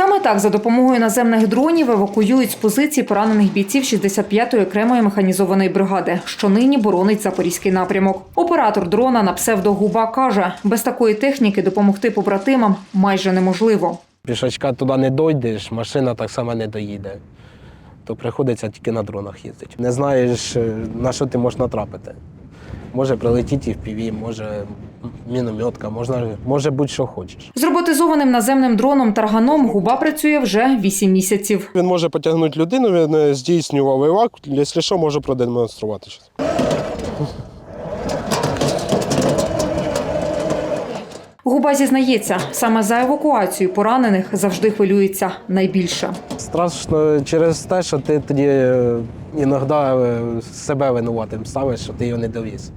Саме так за допомогою наземних дронів евакуюють з позицій поранених бійців 65-ї окремої механізованої бригади, що нині боронить запорізький напрямок. Оператор дрона на псевдогуба каже, без такої техніки допомогти побратимам майже неможливо. Пішачка туди не дойдеш, машина так само не доїде. То приходиться тільки на дронах їздити. Не знаєш, е, на що ти можеш натрапити. Може прилетіти в піві, може мінометка, можна, може будь-що хочеш. З роботизованим наземним дроном Тарганом губа працює вже 8 місяців. Він може потягнути людину, він е, здійснював івак, якщо що, може продемонструвати щось. Губа зізнається, саме за евакуацію поранених завжди хвилюється найбільше. Страшно через те, що ти тоді е, іноді е, себе винуватим ставиш, що ти його не довіз.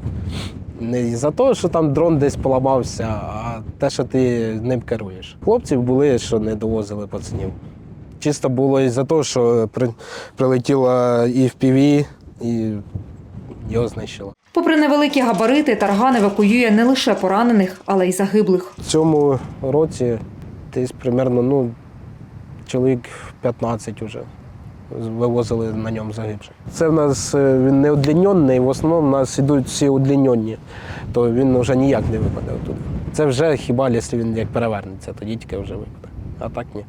Не за те, що там дрон десь поламався, а те, що ти ним керуєш. Хлопців були, що не довозили пацанів. Чисто було із-за того, що при, прилетіла і в піві, і його знищило. Попри невеликі габарити, Тарган евакуює не лише поранених, але й загиблих. В цьому році десь примерно ну, чоловік 15 вже вивозили на ньому загибших. Це в нас е, він не удлінений, в основному в нас йдуть всі удлінені, то він вже ніяк не випаде туди. Це вже хіба, якщо він як перевернеться, тоді тільки вже випаде. А так ні.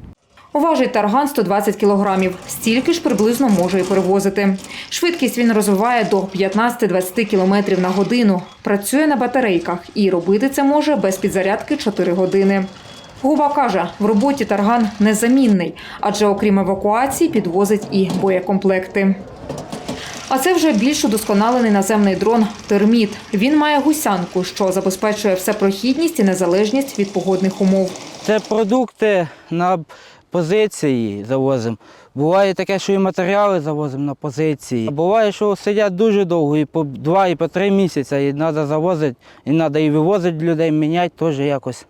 Важить тарган 120 кілограмів. Стільки ж приблизно може і перевозити. Швидкість він розвиває до 15-20 кілометрів на годину. Працює на батарейках і робити це може без підзарядки 4 години. Губа каже, в роботі тарган незамінний, адже окрім евакуації підвозить і боєкомплекти. А це вже більш удосконалений наземний дрон терміт. Він має гусянку, що забезпечує всепрохідність і незалежність від погодних умов. Це продукти на позиції завозимо. Буває таке, що і матеріали завозимо на позиції. Буває, що сидять дуже довго, і по два, і по три місяці, і треба завозити, і треба і вивозити людей, міняти теж якось.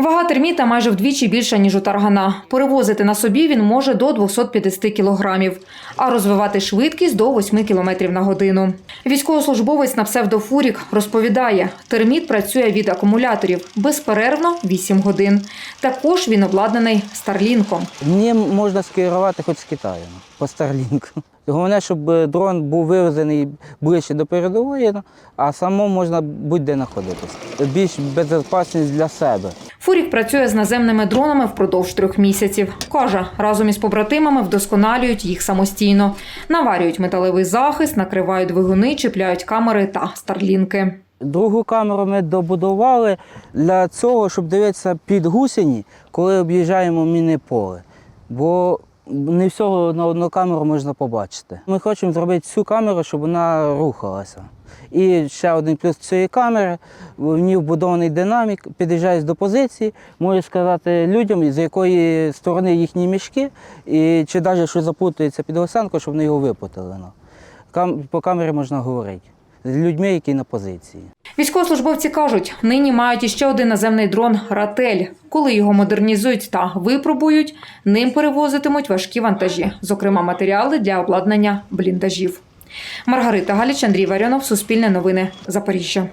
Вага терміта майже вдвічі більша, ніж у таргана. Перевозити на собі він може до 250 кілограмів, а розвивати швидкість до 8 кілометрів на годину. Військовослужбовець на псевдофурік розповідає, терміт працює від акумуляторів безперервно 8 годин. Також він обладнаний старлінком. Ним можна скерувати хоч з Китаю по Старлінку. Головне, щоб е, дрон був вивезений ближче до передової, ну, а самому можна будь-де знаходитись. Більш безпечність для себе. Фурік працює з наземними дронами впродовж трьох місяців. Каже, разом із побратимами вдосконалюють їх самостійно. Наварюють металевий захист, накривають двигуни, чіпляють камери та старлінки. Другу камеру ми добудували для цього, щоб дивитися під гусені, коли об'їжджаємо мінне поле. Бо не всього на одну камеру можна побачити. Ми хочемо зробити цю камеру, щоб вона рухалася. І ще один плюс цієї камери, в ній вбудований динамік, під'їжджаєш до позиції, можеш сказати людям, з якої сторони їхні мішки, і чи навіть що запутується під гусенко, щоб вони його випутали. ну. По камері можна говорити з людьми, які на позиції. Військовослужбовці кажуть, нині мають іще один наземний дрон Ратель. Коли його модернізують та випробують, ним перевозитимуть важкі вантажі, зокрема матеріали для обладнання бліндажів. Маргарита Галіч, Андрій Варіонов, Суспільне новини, Запоріжжя.